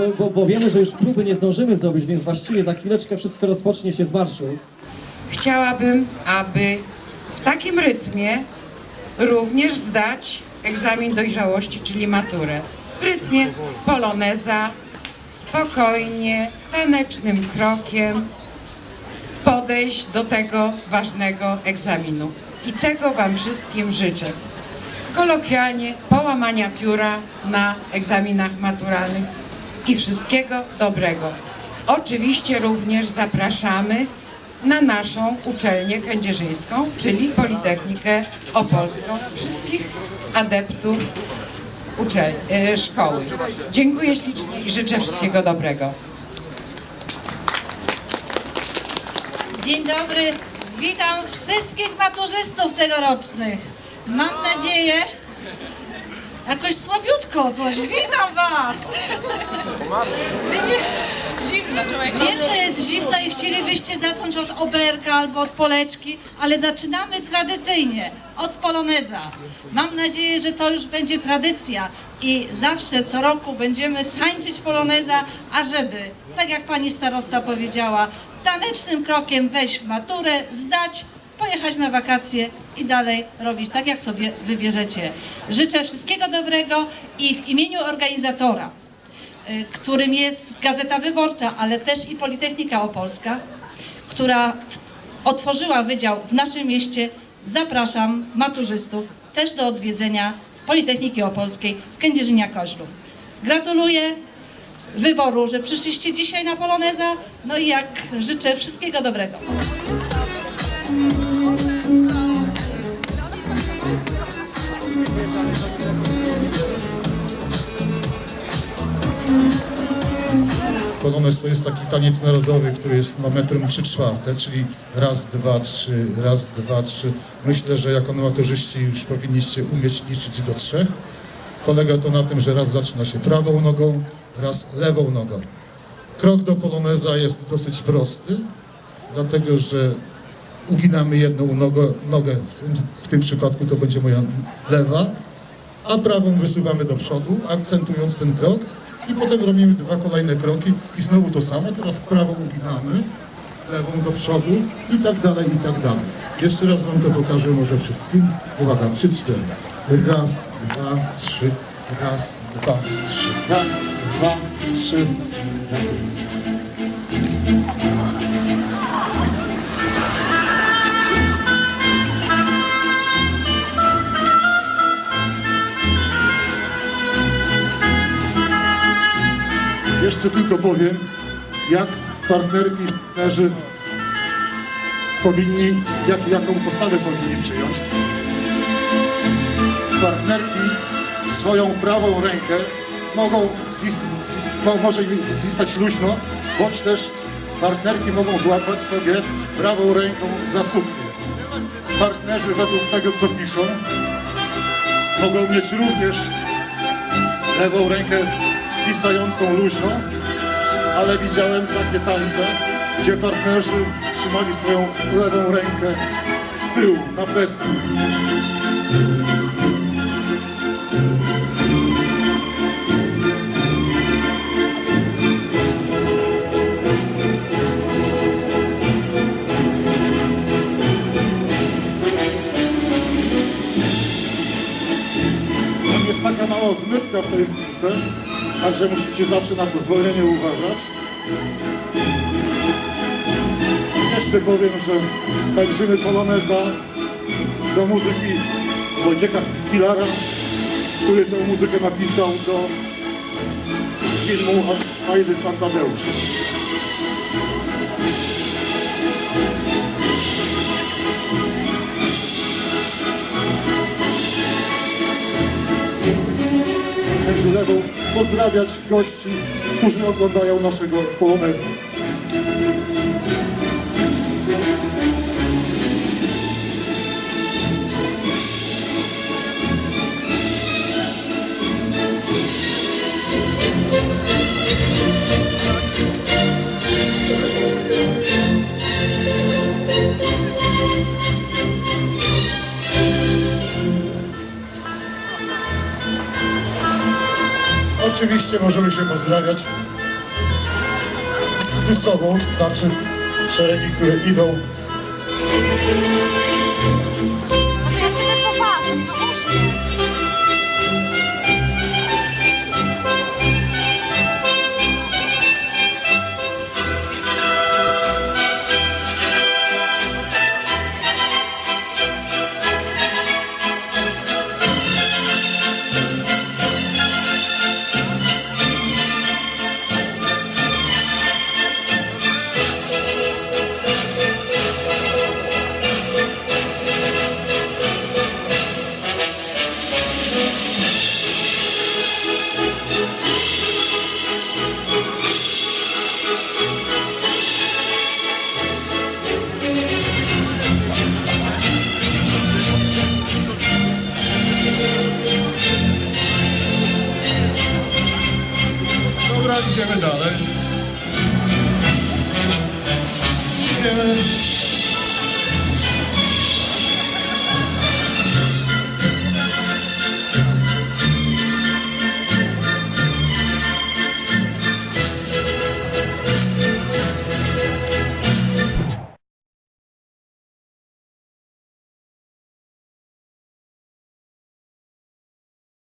bo, bo, bo wiemy, że już próby nie zdążymy zrobić, więc właściwie za chwileczkę wszystko rozpocznie się z marszu. Chciałabym, aby w takim rytmie również zdać egzamin dojrzałości, czyli maturę. W rytmie poloneza, spokojnie, tanecznym krokiem podejść do tego ważnego egzaminu. I tego Wam wszystkim życzę. Kolokwialnie połamania pióra na egzaminach maturalnych i wszystkiego dobrego. Oczywiście również zapraszamy na naszą uczelnię kędzierzyńską, czyli Politechnikę Opolską. Wszystkich adeptów uczelni, e, szkoły. Dziękuję ślicznie i życzę wszystkiego dobrego. Dzień dobry, witam wszystkich maturzystów tegorocznych. Mam nadzieję, jakoś słabiutko coś, witam was. Zimno, człowiek. Wiem, że jest zimno i chcielibyście zacząć od oberka albo od poleczki, ale zaczynamy tradycyjnie, od poloneza. Mam nadzieję, że to już będzie tradycja i zawsze co roku będziemy tańczyć poloneza, ażeby, tak jak pani starosta powiedziała, tanecznym krokiem wejść w maturę, zdać, pojechać na wakacje i dalej robić tak, jak sobie wybierzecie. Życzę wszystkiego dobrego i w imieniu organizatora y, którym jest Gazeta Wyborcza, ale też i Politechnika Opolska, która otworzyła wydział w naszym mieście. Zapraszam maturzystów też do odwiedzenia Politechniki Opolskiej w Kędzierzynia-Koźlu. Gratuluję wyboru, że przyszliście dzisiaj na Poloneza, no i jak życzę wszystkiego dobrego. Polonez to jest taki taniec narodowy, który jest ma metrem 3 czwarte, czyli raz, dwa, trzy, raz, dwa, trzy. Myślę, że jako amatorzyści już powinniście umieć liczyć do trzech. Polega to na tym, że raz zaczyna się prawą nogą, raz lewą nogą. Krok do poloneza jest dosyć prosty, dlatego że uginamy jedną nogę, nogę w, tym, w tym przypadku to będzie moja lewa, a prawą wysuwamy do przodu, akcentując ten krok i potem robimy dwa kolejne kroki i znowu to samo, teraz prawą uginamy, lewą do przodu i tak dalej, i tak dalej. Jeszcze raz Wam to pokażę może wszystkim. Uwaga, trzy, cztery. Raz, dwa, trzy, raz, dwa, trzy, raz, dwa, trzy. Jeszcze tylko powiem, jak partnerki i partnerzy powinni, jak, jaką postawę powinni przyjąć. Partnerki swoją prawą rękę mogą zwis, mo, może zwistać luźno, bądź też partnerki mogą złapać sobie prawą ręką za suknię. Partnerzy według tego, co piszą, mogą mieć również lewą rękę zwisającą luźno, ale widziałem takie tańce, gdzie partnerzy trzymali swoją lewą rękę z tyłu, na jest taka mała zmyłka w tej piłce, także musicie zawsze na to zwolnienie uważać. Jeszcze powiem, że tańczymy poloneza do muzyki Wojciecha Pilara, który tę muzykę napisał do filmu Ajdy Fantadeusz. Pozdrawiać gości, którzy oglądają naszego poloneza. Oczywiście możemy się pozdrawiać ze sobą, znaczy szeregi, które idą.